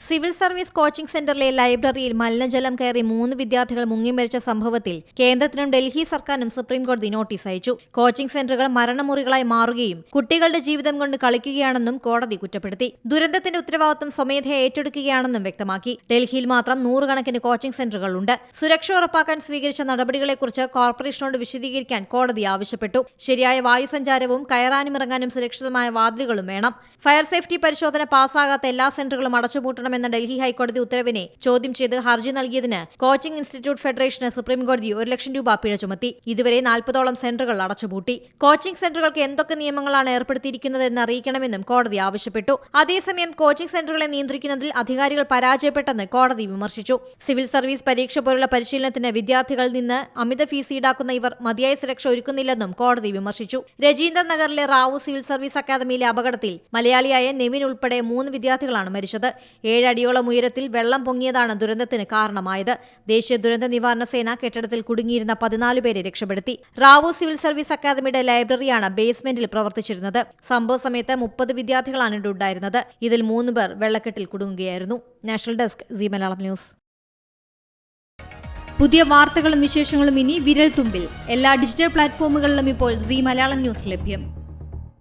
Civil service coaching സെന്ററിലെ ലൈബ്രറിയിൽ മലിനജലം കയറി മൂന്ന് വിദ്യാർത്ഥികൾ മുങ്ങിമരിച്ച സംഭവത്തിൽ കേന്ദ്രത്തിനും ഡൽഹി സർക്കാരിനും സുപ്രീംകോടതി നോട്ടീസ് അയച്ചു. കോച്ചിംഗ് സെന്ററുകൾ മരണമുറികളായി മാറുകയും കുട്ടികളുടെ ജീവിതം കൊണ്ട് കളിക്കുകയാണെന്നും കോടതി കുറ്റപ്പെടുത്തി. ദുരന്തത്തിന്റെ ഉത്തരവാദിത്വം സ്വമേധയ ഏറ്റെടുക്കുകയാണെന്നും വ്യക്തമാക്കി. ഡൽഹിയിൽ മാത്രം നൂറുകണക്കിന് കോച്ചിംഗ് സെന്ററുകളുണ്ട്. സുരക്ഷ ഉറപ്പാക്കാൻ സ്വീകരിച്ച നടപടികളെക്കുറിച്ച് കോർപ്പറേഷനോട് വിശദീകരിക്കാൻ കോടതി ആവശ്യപ്പെട്ടു. ശരിയായ വായുസഞ്ചാരവും കയറാനും ഇറങ്ങാനും സുരക്ഷിതമായ വാതിലുകളും വേണം. ഫയർ സേഫ്റ്റി പരിശോധന പാസ്സാകാത്ത എല്ലാ സെന്ററുകളും അടച്ചുപൂട്ടണമെന്ന ഡൽഹി ഹൈക്കോടതി ഉത്തരവിനെ ചോദ്യം ചെയ്ത് ഹർജി നൽകിയതിന് കോച്ചിംഗ് ഇൻസ്റ്റിറ്റ്യൂട്ട് ഫെഡറേഷന് സുപ്രീംകോടതി ഒരു ലക്ഷം രൂപ പിഴ ചുമത്തി. ഇതുവരെ നാൽപ്പതോളം സെന്ററുകൾ അടച്ചുപൂട്ടി. കോച്ചിംഗ് സെന്ററുകൾക്ക് എന്തൊക്കെ നിയമങ്ങളാണ് ഏർപ്പെടുത്തിയിരിക്കുന്നതെന്ന് അറിയിക്കണമെന്നും കോടതി ആവശ്യപ്പെട്ടു. അതേസമയം കോച്ചിംഗ് സെന്ററുകളെ നിയന്ത്രിക്കുന്നതിൽ അധികാരികൾ പരാജയപ്പെട്ടെന്ന് കോടതി വിമർശിച്ചു. സിവിൽ സർവീസ് പരീക്ഷ പോലുള്ള പരിശീലനത്തിന് വിദ്യാർത്ഥികളിൽ നിന്ന് അമിത ഫീസ് ഈടാക്കുന്ന ഇവർ മതിയായ സുരക്ഷ ഒരുക്കുന്നില്ലെന്നും കോടതി വിമർശിച്ചു. രജീന്ദ്ര നഗറിലെ റാവു സിവിൽ സർവീസ് അക്കാദമിയിലെ അപകടത്തിൽ മലയാളിയായ നെവിൻ ഉൾപ്പെടെ മൂന്ന് വിദ്യാർത്ഥികളാണ് മരിച്ചത്. ഏഴടിയോളം ഉയരത്തിൽ വെള്ളം പൊങ്ങിയതാണ് ദുരന്തത്തിന് കാരണമായത്. ദേശീയ ദുരന്ത നിവാരണ സേന കെട്ടിടത്തിൽ കുടുങ്ങിയിരുന്ന പതിനാല് പേരെ രക്ഷപ്പെടുത്തി. റാവു സിവിൽ സർവീസ് അക്കാദമിയുടെ ലൈബ്രറിയാണ് ബേസ്മെന്റിൽ പ്രവർത്തിച്ചിരുന്നത്. സംഭവ സമയത്ത് മുപ്പത് വിദ്യാർത്ഥികളാണ് ഇവിടെ ഉണ്ടായിരുന്നത്. ഇതിൽ മൂന്ന് പേർ വെള്ളക്കെട്ടിൽ കുടുങ്ങുകയായിരുന്നു. National desk C Malayalam news. പുതിയ വാർത്തകളും വിശേഷങ്ങളും ഇനി വിരൽ തുമ്പിൽ എല്ലാ ഡിജിറ്റൽ പ്ലാറ്റ്ഫോമുകളിലും ഇപ്പോൾ സി മലയാളം ന്യൂസ് ലഭ്യം.